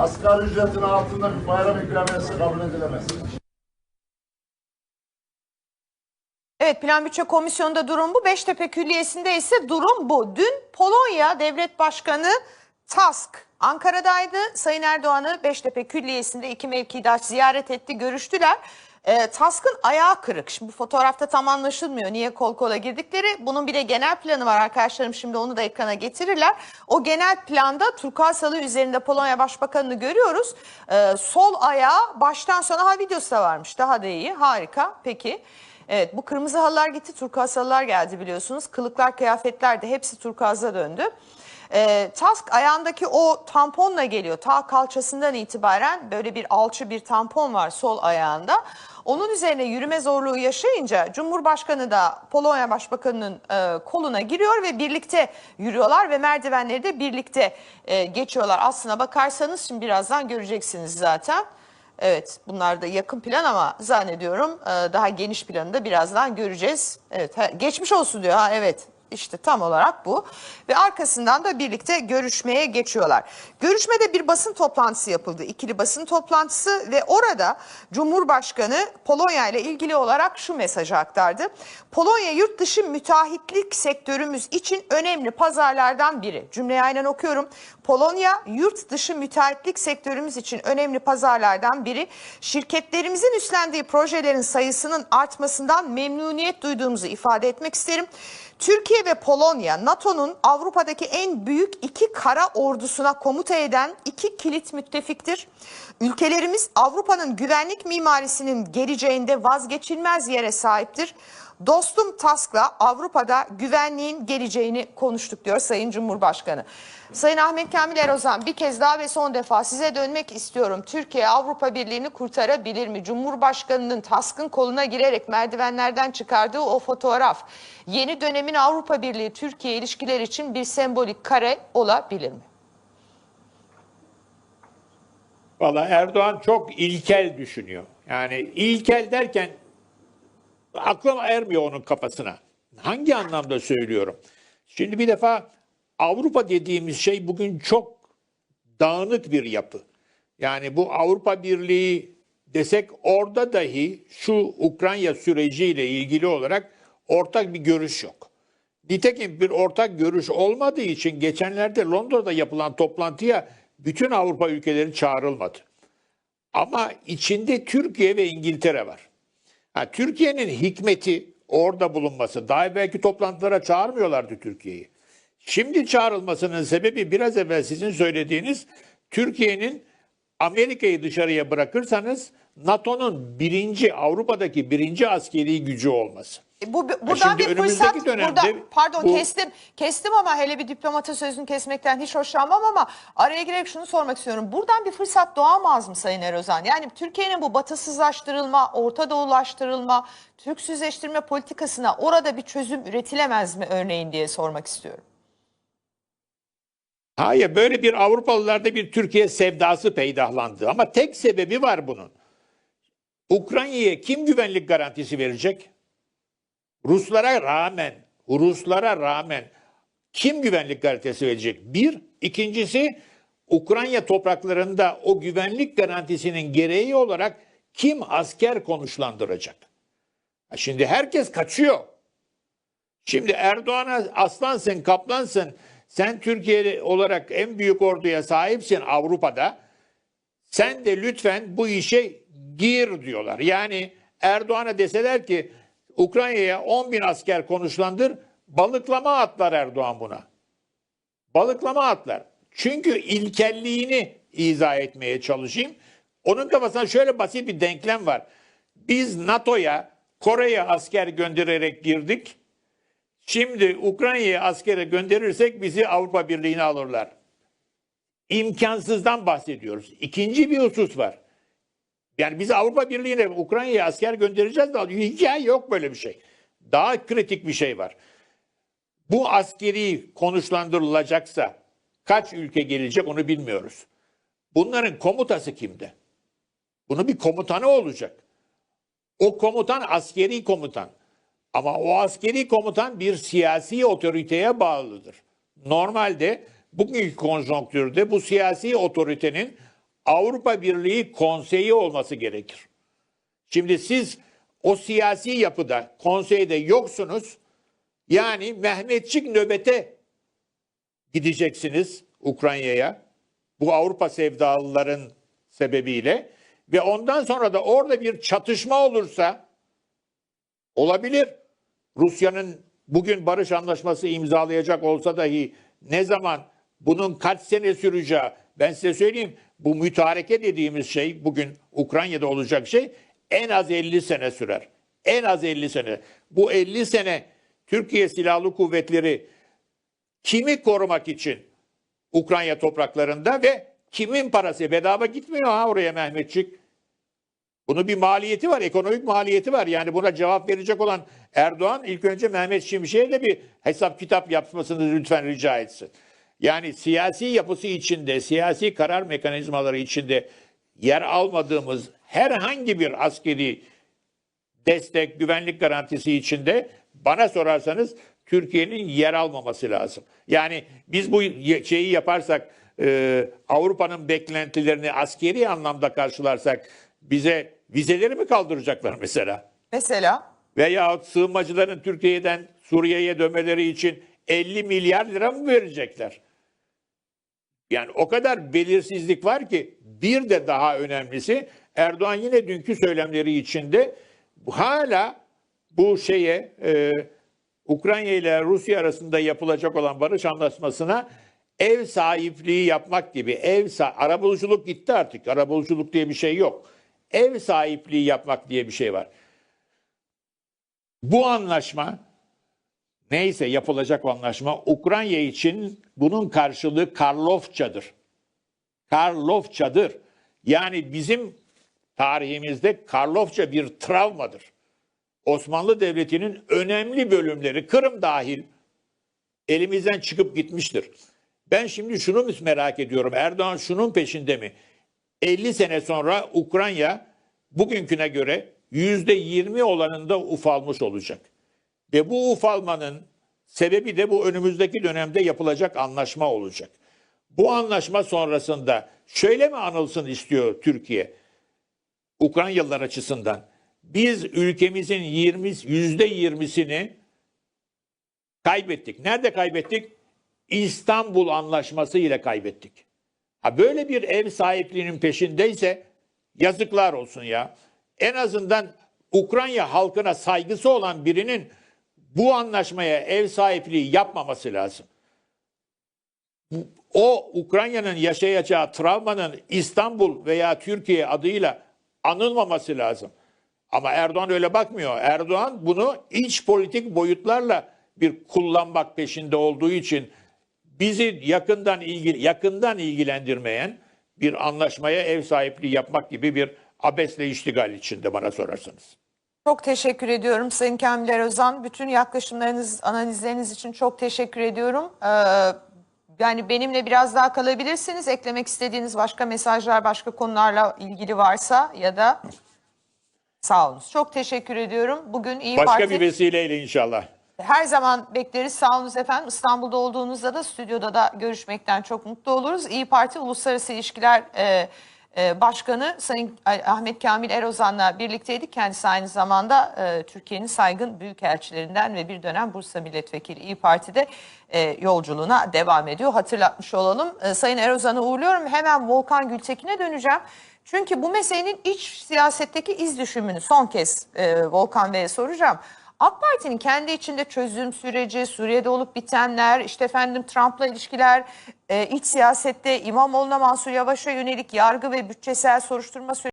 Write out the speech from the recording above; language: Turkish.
Asgari ücretin altında bir bayram ikramiyesi kabul edilemez. Evet Plan Bütçe Komisyonu'nda durum bu. Beştepe Külliyesi'nde ise durum bu. Dün Polonya Devlet Başkanı Tusk Ankara'daydı. Sayın Erdoğan'ı Beştepe Külliyesi'nde iki mevkidaş ziyaret etti, görüştüler. E, Tusk'ın ayağı kırık. Şimdi bu fotoğrafta tam anlaşılmıyor niye kol kola girdikleri. Bunun bir de genel planı var arkadaşlarım şimdi onu da ekrana getirirler. O genel planda turkuaz üzerinde Polonya Başbakanı'nı görüyoruz. E, sol ayağı baştan sona ha videosu da varmış daha da iyi harika peki. Evet bu kırmızı halılar gitti, turkuaz geldi biliyorsunuz. Kılıklar, kıyafetler de hepsi turkuaza döndü. Ee, Tusk ayağındaki o tamponla geliyor. Ta kalçasından itibaren böyle bir alçı bir tampon var sol ayağında. Onun üzerine yürüme zorluğu yaşayınca Cumhurbaşkanı da Polonya Başbakanı'nın e, koluna giriyor ve birlikte yürüyorlar ve merdivenleri de birlikte e, geçiyorlar. Aslına bakarsanız şimdi birazdan göreceksiniz zaten. Evet bunlar da yakın plan ama zannediyorum e, daha geniş planı da birazdan göreceğiz. Evet ha, geçmiş olsun diyor ha evet işte tam olarak bu ve arkasından da birlikte görüşmeye geçiyorlar. Görüşmede bir basın toplantısı yapıldı ikili basın toplantısı ve orada Cumhurbaşkanı Polonya ile ilgili olarak şu mesajı aktardı. Polonya yurt dışı müteahhitlik sektörümüz için önemli pazarlardan biri. Cümleyi aynen okuyorum. Polonya yurt dışı müteahhitlik sektörümüz için önemli pazarlardan biri. Şirketlerimizin üstlendiği projelerin sayısının artmasından memnuniyet duyduğumuzu ifade etmek isterim. Türkiye ve Polonya NATO'nun Avrupa'daki en büyük iki kara ordusuna komuta eden iki kilit müttefiktir. Ülkelerimiz Avrupa'nın güvenlik mimarisinin geleceğinde vazgeçilmez yere sahiptir. Dostum Task'la Avrupa'da güvenliğin geleceğini konuştuk diyor Sayın Cumhurbaşkanı. Sayın Ahmet Kamil Erozan bir kez daha ve son defa size dönmek istiyorum. Türkiye Avrupa Birliği'ni kurtarabilir mi? Cumhurbaşkanının Task'ın koluna girerek merdivenlerden çıkardığı o fotoğraf yeni dönemin Avrupa Birliği Türkiye ilişkileri için bir sembolik kare olabilir mi? Valla Erdoğan çok ilkel düşünüyor. Yani ilkel derken aklım ermiyor onun kafasına. Hangi anlamda söylüyorum? Şimdi bir defa Avrupa dediğimiz şey bugün çok dağınık bir yapı. Yani bu Avrupa Birliği desek orada dahi şu Ukrayna süreciyle ilgili olarak ortak bir görüş yok. Nitekim bir ortak görüş olmadığı için geçenlerde Londra'da yapılan toplantıya bütün Avrupa ülkeleri çağrılmadı. Ama içinde Türkiye ve İngiltere var. Ha, Türkiye'nin hikmeti orada bulunması. Daha belki toplantılara çağırmıyorlardı Türkiye'yi. Şimdi çağrılmasının sebebi biraz evvel sizin söylediğiniz Türkiye'nin Amerika'yı dışarıya bırakırsanız NATO'nun birinci Avrupa'daki birinci askeri gücü olması. E, Bu, bu- buradan bir fırsat, dönemde burada, pardon bu- kestim, kestim ama hele bir diplomata sözünü kesmekten hiç hoşlanmam ama araya girerek şunu sormak istiyorum. Buradan bir fırsat doğamaz mı Sayın Erozan? Yani Türkiye'nin bu batısızlaştırılma, Orta Doğulaştırılma, Türksüzleştirme politikasına orada bir çözüm üretilemez mi örneğin diye sormak istiyorum. Hayır böyle bir Avrupalılarda bir Türkiye sevdası peydahlandı ama tek sebebi var bunun. Ukrayna'ya kim güvenlik garantisi verecek? Ruslara rağmen, Ruslara rağmen kim güvenlik garantisi verecek? Bir, ikincisi Ukrayna topraklarında o güvenlik garantisinin gereği olarak kim asker konuşlandıracak? Şimdi herkes kaçıyor. Şimdi Erdoğan'a aslansın, kaplansın. Sen Türkiye olarak en büyük orduya sahipsin Avrupa'da. Sen de lütfen bu işe gir diyorlar. Yani Erdoğan'a deseler ki Ukrayna'ya 10 bin asker konuşlandır, balıklama atlar Erdoğan buna. Balıklama atlar. Çünkü ilkelliğini izah etmeye çalışayım. Onun kafasında şöyle basit bir denklem var. Biz NATO'ya, Kore'ye asker göndererek girdik. Şimdi Ukrayna'ya askere gönderirsek bizi Avrupa Birliği'ne alırlar. İmkansızdan bahsediyoruz. İkinci bir husus var. Yani biz Avrupa Birliği'ne Ukrayna'ya asker göndereceğiz de hikaye yok böyle bir şey. Daha kritik bir şey var. Bu askeri konuşlandırılacaksa kaç ülke gelecek onu bilmiyoruz. Bunların komutası kimde? Bunun bir komutanı olacak. O komutan askeri komutan. Ama o askeri komutan bir siyasi otoriteye bağlıdır. Normalde bugünkü konjonktürde bu siyasi otoritenin Avrupa Birliği konseyi olması gerekir. Şimdi siz o siyasi yapıda, konseyde yoksunuz. Yani Mehmetçik nöbete gideceksiniz Ukrayna'ya. Bu Avrupa sevdalıların sebebiyle ve ondan sonra da orada bir çatışma olursa olabilir. Rusya'nın bugün barış anlaşması imzalayacak olsa dahi ne zaman bunun kaç sene süreceği ben size söyleyeyim bu mütareke dediğimiz şey bugün Ukrayna'da olacak şey en az 50 sene sürer. En az 50 sene. Bu 50 sene Türkiye Silahlı Kuvvetleri kimi korumak için Ukrayna topraklarında ve kimin parası bedava gitmiyor ha oraya Mehmetçik. Bunun bir maliyeti var, ekonomik maliyeti var. Yani buna cevap verecek olan Erdoğan ilk önce Mehmet Şimşek'e de bir hesap kitap yapmasını lütfen rica etsin. Yani siyasi yapısı içinde, siyasi karar mekanizmaları içinde yer almadığımız herhangi bir askeri destek, güvenlik garantisi içinde bana sorarsanız Türkiye'nin yer almaması lazım. Yani biz bu şeyi yaparsak, e, Avrupa'nın beklentilerini askeri anlamda karşılarsak bize vizeleri mi kaldıracaklar mesela? Mesela Veyahut sığınmacıların Türkiye'den Suriye'ye dönmeleri için 50 milyar lira mı verecekler? Yani o kadar belirsizlik var ki bir de daha önemlisi Erdoğan yine dünkü söylemleri içinde hala bu şeye e, Ukrayna ile Rusya arasında yapılacak olan barış anlaşmasına ev sahipliği yapmak gibi ev arabuluculuk gitti artık. Arabuluculuk diye bir şey yok. Ev sahipliği yapmak diye bir şey var. Bu anlaşma neyse yapılacak anlaşma Ukrayna için bunun karşılığı Karlofçadır. Karlofçadır. Yani bizim tarihimizde Karlofça bir travmadır. Osmanlı Devleti'nin önemli bölümleri Kırım dahil elimizden çıkıp gitmiştir. Ben şimdi şunu merak ediyorum. Erdoğan şunun peşinde mi? 50 sene sonra Ukrayna bugünküne göre %20 olanında ufalmış olacak. Ve bu ufalmanın sebebi de bu önümüzdeki dönemde yapılacak anlaşma olacak. Bu anlaşma sonrasında şöyle mi anılsın istiyor Türkiye? Ukraynalılar açısından. Biz ülkemizin 20 %20'sini kaybettik. Nerede kaybettik? İstanbul Anlaşması ile kaybettik. Ha böyle bir ev sahipliğinin peşindeyse yazıklar olsun ya. En azından Ukrayna halkına saygısı olan birinin bu anlaşmaya ev sahipliği yapmaması lazım. O Ukrayna'nın yaşayacağı travmanın İstanbul veya Türkiye adıyla anılmaması lazım. Ama Erdoğan öyle bakmıyor. Erdoğan bunu iç politik boyutlarla bir kullanmak peşinde olduğu için bizi yakından ilgili yakından ilgilendirmeyen bir anlaşmaya ev sahipliği yapmak gibi bir abesle iştigal içinde bana sorarsanız. Çok teşekkür ediyorum Sayın Kamil Erozan. Bütün yaklaşımlarınız, analizleriniz için çok teşekkür ediyorum. Ee, yani benimle biraz daha kalabilirsiniz. Eklemek istediğiniz başka mesajlar, başka konularla ilgili varsa ya da sağ olun. Çok teşekkür ediyorum. Bugün İyi Başka Parti... bir vesileyle inşallah. Her zaman bekleriz. Sağ olunuz efendim. İstanbul'da olduğunuzda da stüdyoda da görüşmekten çok mutlu oluruz. İyi Parti Uluslararası İlişkiler e, e, Başkanı Sayın Ahmet Kamil Erozan'la birlikteydik. Kendisi aynı zamanda e, Türkiye'nin saygın büyükelçilerinden ve bir dönem Bursa Milletvekili İyi Parti'de e, yolculuğuna devam ediyor. Hatırlatmış olalım. E, Sayın Erozan'ı uğurluyorum. Hemen Volkan Gültekin'e döneceğim. Çünkü bu meselenin iç siyasetteki iz düşümünü son kez e, Volkan Bey'e soracağım. AK Parti'nin kendi içinde çözüm süreci, Suriye'de olup bitenler, işte efendim Trump'la ilişkiler, e, iç siyasette İmamoğlu'na Mansur Yavaş'a yönelik yargı ve bütçesel soruşturma süreci